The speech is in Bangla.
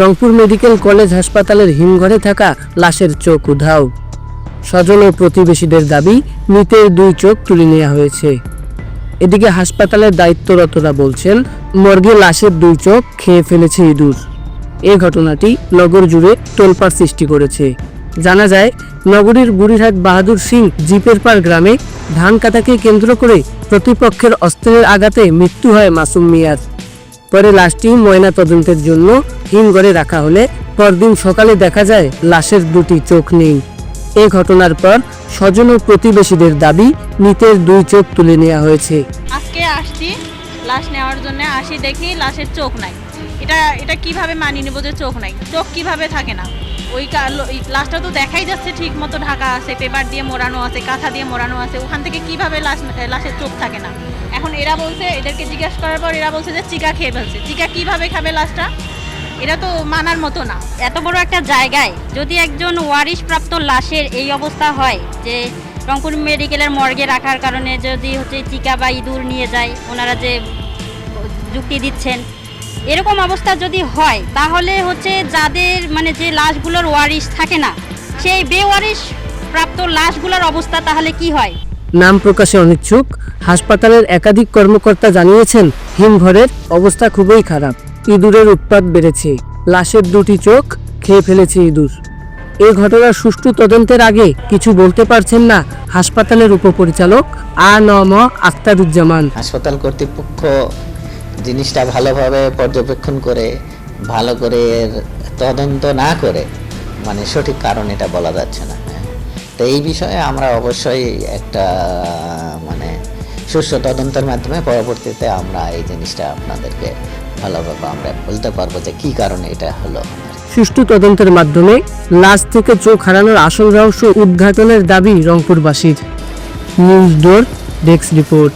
রংপুর মেডিকেল কলেজ হাসপাতালের হিমঘরে থাকা লাশের চোখ উধাও। স্বজন ও প্রতিবেশীদের দাবি, মৃতের দুই চোখ তুলে নেওয়া হয়েছে। এদিকে হাসপাতালের দায়িত্বরতরা বলছেন, মর্গে লাশের দুই চোখ খেয়ে ফেলেছে ইঁদুর। এই ঘটনাটি নগর জুড়ে তোলপাড় সৃষ্টি করেছে। জানা যায়, নগরীর বুড়িরহাট বাহাদুর সিং জিপের পাড় গ্রামে ধান কাটাকে কেন্দ্র করে প্রতিপক্ষের অস্ত্রের আঘাতে মৃত্যু হয় মাসুম মিয়ার। পরে লাশটি ময়না তদন্তের জন্য হিমঘরে রাখা হলে পরদিন সকালে দেখা যায় লাশের দুটি চোখ নেই। এ ঘটনার পর স্বজন ও প্রতিবেশীদের দাবি মৃতের দুই চোখ তুলে নেওয়া হয়েছে। আজকে আসছি, লাশ নেওয়ার জন্য আসি দেখি লাশের চোখ নাই। এটা এটা কীভাবে মানিয়ে নেব যে চোখ নাই? চোখ কীভাবে থাকে না? ওই লাশটা তো দেখাই যাচ্ছে ঠিক মতো ঢাকা আছে, পেপার দিয়ে মোড়ানো আছে, কাঁথা দিয়ে মোড়ানো আছে, ওখান থেকে কীভাবে লাশ, লাশের চোখ থাকে না? এখন এরা বলছে, এদেরকে জিজ্ঞাসা করার পর এরা বলছে যে চিকা খেয়ে ফেলছে। চিকা কীভাবে খাবে লাশটা? এটা তো মানার মতো না। এত বড় একটা জায়গায় যদি একজন ওয়ারিশ প্রাপ্ত লাশের এই অবস্থা হয়, যে রংপুর মেডিকেলের মর্গে রাখার কারণে যদি হচ্ছে চিকা বা ইঁদুর নিয়ে যায়, ওনারা যে যুক্তি দিচ্ছেন, এরকম অবস্থা যদি হয়, তাহলে হচ্ছে যাদের মানে যে লাশগুলোর ওয়ারিশ থাকে না, সেই বেওয়ারিশ প্রাপ্ত লাশগুলোর অবস্থা তাহলে কি হয়? নাম প্রকাশে অনিচ্ছুক। হাসপাতালের একাধিক কর্মকর্তা জানিয়েছেন, হিমঘরের অবস্থা খুবই খারাপ। ইঁদুরের উৎপাত বেড়েছে। লাশের দুটি চোখ খেয়ে ফেলেছে ইঁদুর। এই ঘটনার সুষ্ঠু তদন্তের আগে কিছু বলতে পারছেন না হাসপাতালের উপপরিচালক আ ন ম আখতারুজ্জামান। হাসপাতাল কর্তৃপক্ষ জিনিসটা ভালোভাবে পর্যবেক্ষণ করে, ভালো করে তদন্ত না করে মানে সঠিক কারণ এটা বলা যাচ্ছে না। তো এই বিষয়ে আমরা অবশ্যই একটা মানে সুষ্ঠু তদন্তের মাধ্যমে পরবর্তীতে আমরা এই জিনিসটা আপনাদেরকে ভালোভাবে আমরা বলতে পারব যে কি কারণে এটা হলো। সুষ্ঠু তদন্তের মাধ্যমে লাশ থেকে চোখ হারানোর আসল রহস্য উদ্ঘাটনের দাবি রংপুরবাসীর। News door desk report.